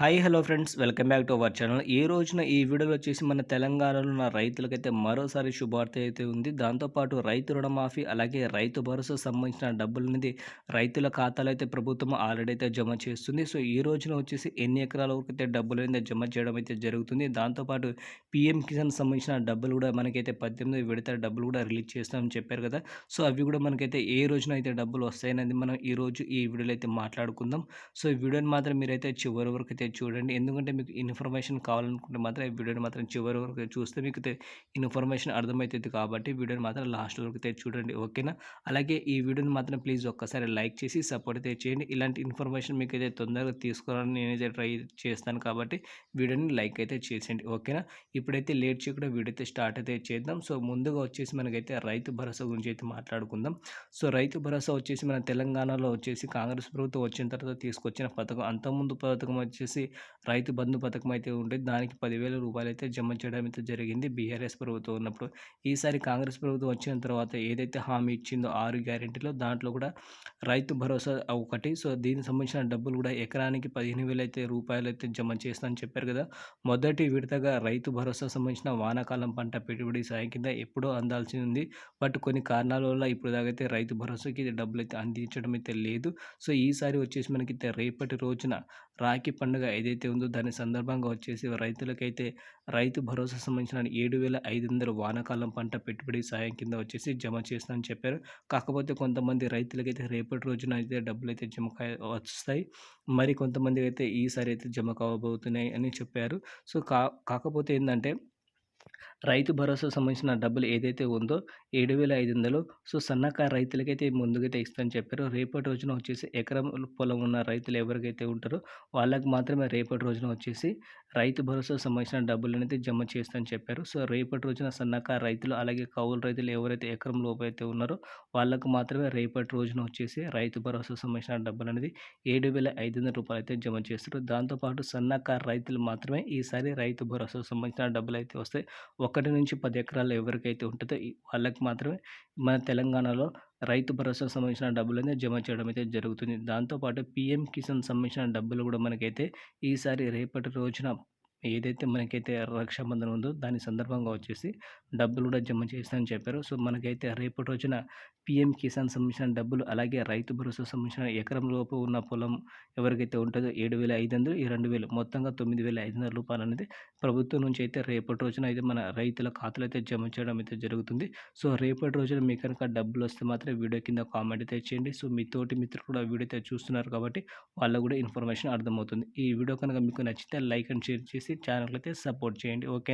Hi hello friends. Welcome back to our channel. ఈ రోజున ఈ వీడియోలో వచ్చేసి మన తెలంగాణలో ఉన్న రైతులకైతే మరోసారి శుభార్త అయితే ఉంది. దాంతోపాటు రైతు రుణమాఫీ అలాగే రైతు భరోసా సంబంధించిన డబ్బులు అనేది రైతుల ఖాతాలో అయితే ప్రభుత్వం ఆల్రెడీ అయితే జమ చేస్తుంది. సో ఈ రోజున వచ్చేసి ఎన్ని ఎకరాల వరకు అయితే డబ్బులు అయితే జమ చేయడం అయితే జరుగుతుంది. దాంతోపాటు పిఎం కిసాన్ సంబంధించిన డబ్బులు కూడా మనకైతే పద్దెనిమిది విడత డబ్బులు కూడా రిలీజ్ చేస్తామని చెప్పారు కదా. సో అవి కూడా మనకైతే ఏ రోజున అయితే డబ్బులు వస్తాయనేది మనం ఈ రోజు ఈ వీడియోలో అయితే మాట్లాడుకుందాం. సో ఈ వీడియోని మాత్రం మీరైతే చివరి వరకు అయితే చూడండి. ఎందుకంటే మీకు ఇన్ఫర్మేషన్ కావాలనుకుంటే మాత్రం ఈ వీడియోని మాత్రం చివరి వరకు చూస్తే మీకు ఇన్ఫర్మేషన్ అర్థమవుతుంది కాబట్టి వీడియోని మాత్రం లాస్ట్ వరకు అయితే చూడండి. ఓకేనా? అలాగే ఈ వీడియోని మాత్రం ప్లీజ్ ఒక్కసారి లైక్ చేసి సపోర్ట్ అయితే చేయండి. ఇలాంటి ఇన్ఫర్మేషన్ మీకు అయితే తొందరగా తీసుకోవాలని నేనైతే ట్రై చేస్తాను కాబట్టి వీడియోని లైక్ అయితే చేసేయండి. ఓకేనా? ఇప్పుడైతే లేట్ చేయకుండా వీడియో అయితే స్టార్ట్ అయితే చేద్దాం. సో ముందుగా వచ్చేసి మనకైతే రైతు భరోసా గురించి అయితే మాట్లాడుకుందాం. సో రైతు భరోసా వచ్చేసి మన తెలంగాణలో వచ్చేసి కాంగ్రెస్ ప్రభుత్వం వచ్చిన తర్వాత తీసుకొచ్చిన పథకం అంతకుముందు పథకం వచ్చేసి రైతు బంధు పథకం అయితే ఉండేది దానికి పదివేల రూపాయలు అయితే జమ చేయడం అయితే జరిగింది. బీఆర్ఎస్ ప్రభుత్వం ఉన్నప్పుడు ఈసారి కాంగ్రెస్ ప్రభుత్వం వచ్చిన తర్వాత ఏదైతే హామీ ఇచ్చిందో ఆరు గ్యారెంటీలో దాంట్లో కూడా రైతు భరోసా ఒకటి. సో దీనికి సంబంధించిన డబ్బులు కూడా ఎకరానికి పదిహేను వేలు అయితే రూపాయలు అయితే జమ చేస్తానని చెప్పారు కదా! మొదటి విడతగా రైతు భరోసా సంబంధించిన వానాకాలం పంట పెట్టుబడి సాయం కింద ఎప్పుడో అందాల్సి ఉంది. బట్ కొన్ని కారణాల వల్ల ఇప్పుడు దాకైతే రైతు భరోసాకి డబ్బులు అయితే అందించడం అయితే లేదు. సో ఈసారి వచ్చేసి మనకి రేపటి రోజున రాఖీ పండుగ ఏదైతే ఉందో దాని సందర్భంగా వచ్చేసి రైతులకైతే రైతు భరోసా సంబంధించిన ఏడు వేల ఐదు వందల వానాకాలం పంట పెట్టుబడి సాయం కింద వచ్చేసి జమ చేస్తానని చెప్పారు. కాకపోతే కొంతమంది రైతులకైతే రేపటి రోజున అయితే డబ్బులు అయితే జమ వస్తాయి. మరి కొంతమంది అయితే ఈసారి అయితే జమ కావబోతున్నాయి అని చెప్పారు. సో కా కాకపోతే ఏంటంటే రైతు భరోసా సంబంధించిన డబ్బులు ఏదైతే ఉందో ఏడు వేల ఐదు వందలు. సో సన్నకారు రైతులకైతే ముందుకైతే ఇస్తామని చెప్పారు. రేపటి రోజున వచ్చేసి ఎకరం పొలం ఉన్న రైతులు ఎవరికైతే ఉంటారో వాళ్ళకి మాత్రమే రేపటి రోజున వచ్చేసి రైతు భరోసా సంబంధించిన డబ్బులు అనేది జమ చేస్తామని చెప్పారు. సో రేపటి రోజున సన్నకారు రైతులు అలాగే కౌలు రైతులు ఎవరైతే ఎకరం లోపు అయితే ఉన్నారో వాళ్ళకు మాత్రమే రేపటి రోజున వచ్చేసి రైతు భరోసా సంబంధించిన డబ్బులు అనేది ఏడు వేల ఐదు వందల రూపాయలు అయితే జమ చేస్తారు. దాంతోపాటు సన్నకారు రైతులు మాత్రమే ఈసారి రైతు భరోసా సంబంధించిన డబ్బులు అయితే వస్తాయి ఒకటి నుంచి పది ఎకరాలు ఎవరికైతే ఉంటుందో వాళ్ళకి మాత్రమే మన తెలంగాణలో రైతు భరోసా సంబంధించిన డబ్బులు జమ చేయడం అయితే జరుగుతుంది. దాంతోపాటు పిఎం కిసాన్ సంబంధించిన డబ్బులు కూడా మనకైతే ఈసారి రేపటి రోజున ఏదైతే మనకైతే రక్షాబంధన్ ఉందో దాని సందర్భంగా వచ్చేసి డబ్బులు కూడా జమ చేస్తానని చెప్పారు. సో మనకైతే రేపటి రోజున పిఎం కిసాన్ సంబంధించిన డబ్బులు అలాగే రైతు భరోసా సంబంధించిన ఎకరం లోపు ఉన్న పొలం ఎవరికైతే ఉంటుందో ఏడు వేల ఐదు వందలు ఈ రెండు వేలు మొత్తంగా తొమ్మిది వేల ఐదు వందల రూపాయలు అనేది ప్రభుత్వం నుంచి అయితే రేపటి రోజున అయితే మన రైతుల ఖాతాలు అయితే జమ చేయడం అయితే జరుగుతుంది. సో రేపటి రోజున మీ కనుక డబ్బులు వస్తే మాత్రం వీడియో కింద కామెంట్ అయితే చేయండి. సో మీ తోటి మిత్రులు కూడా వీడియో అయితే చూస్తున్నారు కాబట్టి వాళ్ళకు కూడా ఇన్ఫర్మేషన్ అర్థమవుతుంది. ఈ వీడియో కనుక మీకు నచ్చితే లైక్ అండ్ షేర్ చేసి ఛానల్ అయితే సపోర్ట్ చేయండి. ఓకే